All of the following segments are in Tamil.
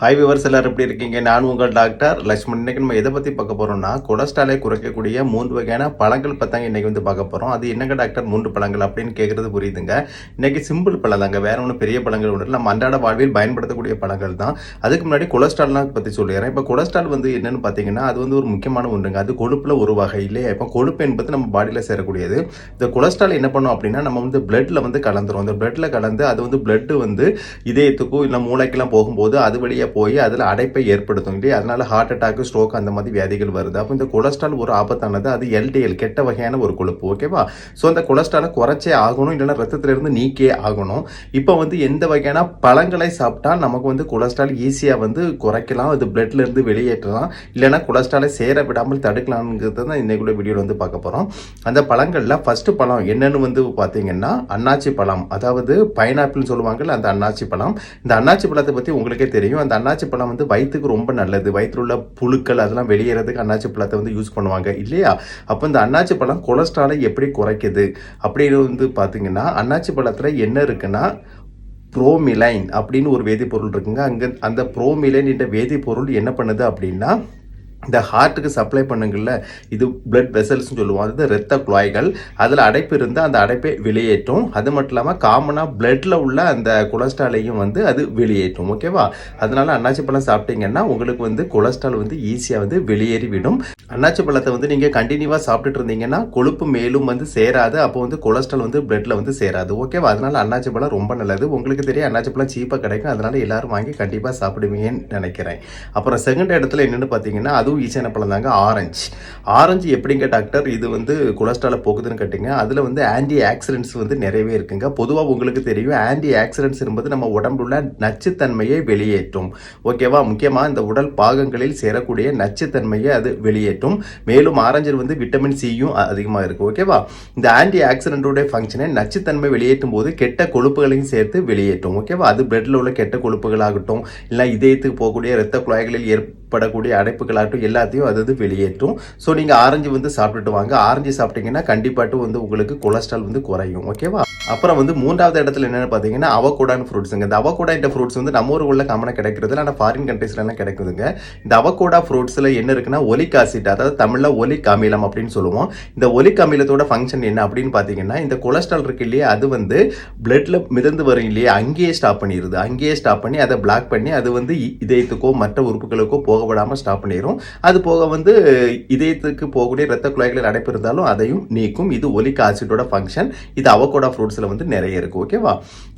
ஹாய் விவர்ஸ் எல்லாரும் எப்படி இருக்கீங்க? நான் உங்கள் டாக்டர் லக்ஷ்மண் இன்னைக்கு நம்ம எதை பற்றி பார்க்க போகிறோம்னா கொலஸ்ட்ராலை குறைக்கக்கூடிய மூன்று வகையான பழங்கள் பார்த்தாங்க இன்றைக்கி வந்து பார்க்க போகிறோம் அது என்னங்க டாக்டர் மூன்று பழங்கள் அப்படின்னு கேட்குறது புரியுதுங்க. இன்றைக்கி சிம்பிள் பழம் தாங்க. வேறு ஒன்றும் பெரிய பழங்கள் ஒன்று இல்லை. நம்ம அன்றாட வாழ்வில் பயன்படுத்தக்கூடிய பழங்கள் தான். அதுக்கு முன்னாடி கொலஸ்ட்ரால்லாம் பற்றி சொல்லிடுறேன். இப்போ கொலஸ்ட்ரால் வந்து என்னென்னு பார்த்தீங்கன்னா அது வந்து ஒரு முக்கியமான ஒன்றுங்க. அது கொழுப்பில் ஒரு வகை இல்லையா? இப்போ கொழுப்பு என்பது நம்ம பாடியில் சேரக்கூடியது. இந்த கொலஸ்ட்ரால் என்ன பண்ணும் அப்படின்னா நம்ம வந்து பிளட்டில் வந்து கலந்துரும். அந்த பிளட்டில் கலந்து அது வந்து பிளட்டு வந்து இதயத்துக்கும் இல்லை மூளைக்கெல்லாம் போகும்போது அது வழியாக போய் அதில் அடைப்பை ஏற்படுத்தும் இல்லையா? அதனால் ஹார்ட் அட்டாக் ஸ்ட்ரோக் அந்த மாதிரி வியாதிகள் வருது. அப்போ இந்த கொலஸ்ட்ரால் ஒரு ஆபத்தானது அது எல்டிஎல் கெட்ட வகையான ஒரு கொழுப்பு ஓகேவா ஸோ அந்த கொலஸ்ட்ராலை குறைச்சே ஆகணும் இல்லைன்னா ரத்தத்திலிருந்து நீக்கே ஆகணும். இப்போ வந்து எந்த வகையான பழங்களை சாப்பிட்டா நமக்கு வந்து கொலஸ்ட்ரால் ஈஸியாக வந்து குறைக்கலாம் அது பிளட்லேருந்து வெளியேற்றலாம். இல்லைன்னா கொலஸ்ட்ராலை சேர விடாமல் தடுக்கலாம்ங்கிறது தான் இன்னைக்குள்ள வீடியோவில் வந்து பார்க்க போகிறோம் அந்த பழங்களில் ஃபஸ்ட்டு பழம் என்னென்னு வந்து பார்த்தீங்கன்னா அன்னாச்சி பழம். அதாவது பைனாப்பிள்னு சொல்லுவாங்கல்ல அந்த அன்னாச்சி பழம். இந்த அன்னாச்சி பழத்தை பற்றி உங்களுக்கே தெரியும். அந்த அன்னாச்சி பழம் வந்து வயிற்றுக்கு ரொம்ப நல்லது. வயிற்றில் உள்ள புழுக்கள் அதெல்லாம் வெளியேறதுக்கு அன்னாச்சி பழத்தை வந்து யூஸ் பண்ணுவாங்க. இல்லையா? அப்போ இந்த அன்னாச்சி பழம் கொலஸ்ட்ராலை எப்படி குறைக்குது? அப்படின்னு வந்து பார்த்தீங்கன்னா அன்னாச்சி பழத்தில் என்ன இருக்குன்னா ப்ரோமிலைன் அப்படின்னு ஒரு வேதிப்பொருள் இருக்குங்க. அங்கே அந்த ப்ரோமிலைன் என்ற வேதிப்பொருள் என்ன பண்ணுது அப்படின்னா இந்த ஹார்ட்டுக்கு சப்ளை பண்ணுங்கள்ல இது பிளட் வெசல்ஸ்னு சொல்லுவோம் அது ரத்த குழாய்கள். அதில் அடைப்பு இருந்தால் அந்த அடைப்பை வெளியேற்றும். அது மட்டும் இல்லாமல் காமனாக பிளட்டில் உள்ள அந்த கொலஸ்ட்ராலையும் வந்து அது வெளியேற்றும் ஓகேவா அதனால அன்னாச்சி பழம் சாப்பிட்டீங்கன்னா உங்களுக்கு வந்து கொலஸ்ட்ரால் வந்து ஈஸியாக வந்து வெளியேறி விடும் அன்னாச்சி பழத்தை வந்து நீங்கள் கண்டினியூவாக சாப்பிட்டுட்டு இருந்தீங்கன்னா கொழுப்பு மேலும் வந்து சேராது. அப்போ வந்து கொலஸ்ட்ரால் வந்து பிளட்டில் வந்து சேராது. ஓகேவா அதனால அன்னாச்சி பழம் ரொம்ப நல்லது. உங்களுக்கு தெரியும் அன்னாச்சி பழம் சீப்பாக கிடைக்கும். அதனால எல்லாரும் வாங்கி கண்டிப்பாக சாப்பிடுவீங்கன்னு நினைக்கிறேன். அப்புறம் செகண்ட் இடத்துல என்னென்னு பார்த்தீங்கன்னா அதுவும் ஈஸியான பழம் தாங்க ஆரஞ்சு. ஆரஞ்சு எப்படிங்க டாக்டர் இது வந்து கொலஸ்ட்ராலை போகுதுன்னு கேட்டிங்க. அதில் வந்து ஆன்டி ஆக்சிடென்ட்ஸ் வந்து நிறையவே இருக்குங்க. பொதுவாக உங்களுக்கு தெரியும் ஆன்டி ஆக்சிடென்ட்ஸ் என்பது நம்ம உடம்புல உள்ள நச்சுத்தன்மையை வெளியேற்றும். ஓகேவா முக்கியமாக இந்த உடல் பாகங்களில் சேரக்கூடிய நச்சுத்தன்மையை அது வெளியேற்றும். மேலும் ஆரஞ்சில் வந்து விட்டமின் சியும் அதிகமாக இருக்கும் ஓகேவா இந்த ஆன்டி ஆக்சிடென்டோட ஃபங்க்ஷனை நச்சுத்தன்மை வெளியேற்றும் போது கெட்ட கொழுப்புகளையும் சேர்த்து வெளியேற்றும். ஓகேவா அது பிளட்டில் உள்ள கெட்ட கொழுப்புகளாகட்டும் இல்லை இதயத்துக்கு போகக்கூடிய இரத்த குழாய்களில் ஏற்படக்கூடிய அடைப்புகளாகட்டும் எல்லாத்தையும் அது அது வெளியேற்றும். ஸோ நீங்கள் ஆரஞ்சு வந்து சாப்பிட்டுட்டு வாங்க. ஆரஞ்சு சாப்பிட்டீங்கன்னா கண்டிப்பாட்டு வந்து உங்களுக்கு கொலஸ்ட்ரால் வந்து குறையும். ஓகேவா அப்புறம் வந்து மூன்றாவது இடத்துல என்னென்னு பார்த்தீங்கன்னா அவகோடான் ஃப்ரூட்ஸுங்க இந்த அவகோடா இந்த ஃப்ரூட்ஸ் வந்து நம்ம ஊருக்குள்ள காமனாக கிடைக்கிறது ஆனால் ஃபாரின் கண்ட்ரீஸ்லாம் கிடைக்குதுங்க. இந்த அவகோடா ஃப்ரூட்ஸில் என்ன இருக்குன்னா ஒலிக் ஆசிட் அதாவது தமிழில் ஒலிக் அமிலம் அப்படின்னு சொல்லுவோம். இந்த ஒலிக் அமிலத்தோட ஃபங்க்ஷன் என்ன அப்படின்னு பார்த்தீங்கன்னா இந்த கொலஸ்ட்ரால் இருக்கு இல்லையா அது வந்து பிளட்ல மிதந்து வரும் இல்லையா அங்கேயே ஸ்டாப் பண்ணிடுது அங்கேயே ஸ்டாப் பண்ணி அதை பிளாக் பண்ணி அது வந்து இதயத்துக்கோ மற்ற உறுப்புகளுக்கோ போக விடாமல் ஸ்டாப் பண்ணிடும் அது போக வந்து இதயத்துக்கு போகக்கூடிய ரத்த குழாய்களில் அடைப்பு இருந்தாலும் அதையும் நீக்கும். இது ஒலிக் ஆசிட்டோட ஃபங்க்ஷன் இது அவகோடா ஃப்ரூட்ஸ் ஃப்ரூட்ஸில் வந்து நிறைய இருக்கு ஓகேவா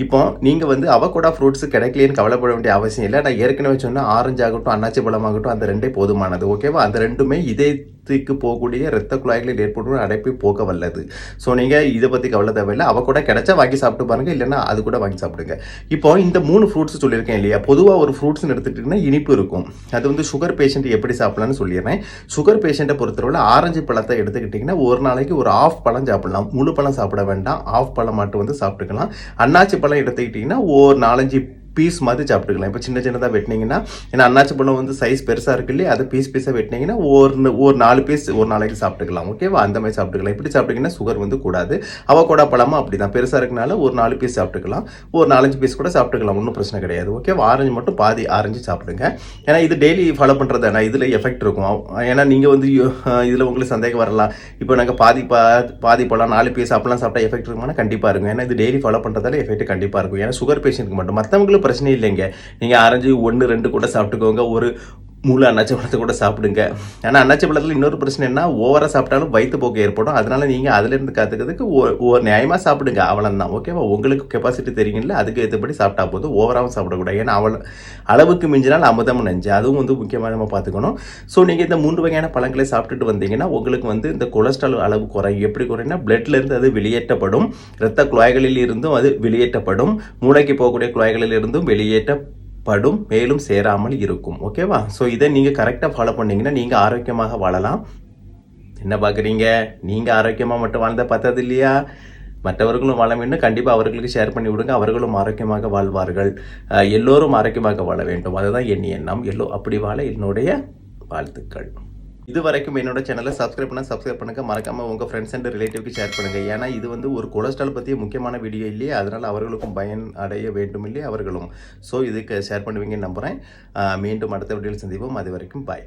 இப்போ நீங்கள் வந்து அவகோடா ஃப்ரூட்ஸ் கிடைக்கலன்னு கவலைப்பட வேண்டிய அவசியம் இல்லை. நான் ஏற்கனவே சொன்ன ஆரஞ்சு ஆகட்டும் அன்னாச்சி பழமாகட்டும் அந்த ரெண்டே போதுமானது ஓகேவா அந்த ரெண்டுமே இதே இதயத்துக்கு போகக்கூடிய ரத்த குழாய்களில் ஏற்படும் அடைப்பை போக வல்லது. ஸோ நீங்கள் இதை பற்றி கவலை தேவையில்லை. அவள் கூட கிடைச்சா வாங்கி சாப்பிட்டு பாருங்கள் இல்லைன்னா அது கூட வாங்கி சாப்பிடுங்க. இப்போ இந்த மூணு ஃப்ரூட்ஸ் சொல்லியிருக்கேன் இல்லையா? பொதுவாக ஒரு ஃப்ரூட்ஸ்னு எடுத்துக்கிட்டிங்கன்னா இனிப்பு இருக்கும். அது வந்து சுகர் பேஷண்ட் எப்படி சாப்பிடலாம்னு சொல்லிடுறேன். சுகர் பேஷண்ட்டை பொறுத்தவரை ஆரஞ்சு பழத்தை எடுத்துக்கிட்டிங்கன்னா ஒரு நாளைக்கு ஒரு ஆஃப் பழம் சாப்பிடலாம். முழு பழம் சாப்பிட வேண்டாம். ஆஃப் பழம் மட்டும் வந்து சாப்பிட்டுக்கலாம். அன்னாச்சி பழம் எடுத்துக்கிட்டிங்கன்னா ஒரு நாலஞ்சு பீஸ் மாதிரி சாப்பிட்டுக்கலாம். இப்போ சின்ன சின்னதாக வெட்டினீங்கன்னா ஏன்னா அன்னாச்சி பழம் வந்து சைஸ் பெருசாக இருக்கு இல்லையா? அதை பீஸ் பீஸாக வெட்டினீங்கன்னா ஒரு ஒரு நாலு பீஸ் ஒரு நாளைக்கு சாப்பிட்டுக்கலாம். ஓகேவா அந்த மாதிரி சாப்பிட்டுக்கலாம். இப்படி சாப்பிட்டீங்கன்னா சுகர் வந்து கூடாது. அவகோடா பழமும் அப்படி தான் பெருசாக இருக்கனால ஒரு நாலு பீஸ் சாப்பிட்டுக்கலாம். ஒரு நாலஞ்சு பீஸ் கூட சாப்பிட்டுக்கலாம். ஒன்றும் பிரச்சனை கிடையாது. ஓகேவா ஆரஞ்சு மட்டும் பாதி ஆரஞ்சு சாப்பிடுங்க. ஏன்னா இது டெய்லி ஃபாலோ பண்ணுறது தானே. இதில் எஃபெக்ட் இருக்கும். ஏன்னா நீங்கள் வந்து இதில் உங்களுக்கு சந்தேகம் வரலாம். இப்போ நாங்கள் பாதி பா பாதி பழம் நாலு பீஸ் அப்படிலாம் சாப்பிட்டா எஃபெக்ட் இருக்குமானா கண்டிப்பாக இருக்கும். ஏன்னா இது டெய்லி ஃபாலோ பண்ணுறதால எஃபெக்ட் கண்டிப்பாக இருக்கும். ஏன்னா சுகர் பேஷண்ட்டுக்கு மட்டும். மற்றவங்களுக்கு பிரச்சனை இல்லைங்க. நீங்கள் ஆரஞ்சு ஒன்று ரெண்டு கூட சாப்பிட்டுக்கோங்க. ஒரு முழு அன்னாச்சி பழத்தை கூட சாப்பிடுங்க. ஆனால் அன்னாச்சி பழத்தில் இன்னொரு பிரச்சனை என்ன ஓவராக சாப்பிட்டாலும் வயிற்று போக்கு ஏற்படும். அதனால் நீங்கள் அதுலேருந்து கற்றுக்கிறதுக்கு ஒரு நியாயமாக சாப்பிடுங்க. அவ்வளோதான் ஓகேவா உங்களுக்கு கெப்பாசிட்டி தெரியுங்களா அதுக்கு ஏற்றபடி சாப்பிட்டா போதும். ஓவராகவும் சாப்பிடக்கூடாது. ஏன்னா அவ்வளோ அளவுக்கு மிஞ்சினால் அமுதம் நெஞ்சு. அதுவும் வந்து முக்கியமாக நம்ம பார்த்துக்கணும். ஸோ நீங்கள் இந்த மூன்று வகையான பழங்களை சாப்பிட்டுட்டு வந்தீங்கன்னா உங்களுக்கு வந்து இந்த கொலஸ்ட்ரால் அளவு குறையும். எப்படி குறையினா பிளட்லேருந்து அது வெளியேற்றப்படும். இரத்த குழாய்களில் இருந்தும் அது வெளியேற்றப்படும். மூளைக்கு போகக்கூடிய குழாய்களில் இருந்தும் வெளியேற்ற படும் மேலும் சேராமல் இருக்கும். ஓகேவா ஸோ இதை நீங்கள் கரெக்டாக ஃபாலோ பண்ணீங்கன்னா நீங்கள் ஆரோக்கியமாக வாழலாம். என்ன பார்க்குறீங்க? நீங்கள் ஆரோக்கியமாக மட்டும் வாழ்ந்த பார்த்தது இல்லையா? மற்றவர்களும் வாழ வேண்டும். கண்டிப்பாக அவர்களுக்கு ஷேர் பண்ணி விடுங்க. அவர்களும் ஆரோக்கியமாக வாழ்வார்கள். எல்லோரும் ஆரோக்கியமாக வாழ வேண்டும். அதுதான் என் எண்ணம். எல்லோ அப்படி வாழ என்னுடைய வாழ்த்துக்கள். இது வரைக்கும் என்னோட சேனலை சப்ஸ்கிரைப் பண்ண சப்ஸ்கிரைப் பண்ணுங்க. மறக்காம உங்க ஃப்ரெண்ட்ஸ் அண்ட் ரிலேட்டிவ்க்கு ஷேர் பண்ணுங்க. ஏன்னா இது வந்து ஒரு கொலஸ்ட்ரால் பற்றிய முக்கியமான வீடியோ இல்லையே. அதனால அவர்களுக்கும் பயன் அடைய வேண்டும் இல்லையே அவர்களும். ஸோ இதுக்கு ஷேர் பண்ணுவீங்கன்னு நம்புறேன். மீண்டும் அடுத்த வீடியோவில் சந்திப்போம். அது வரைக்கும் பாய்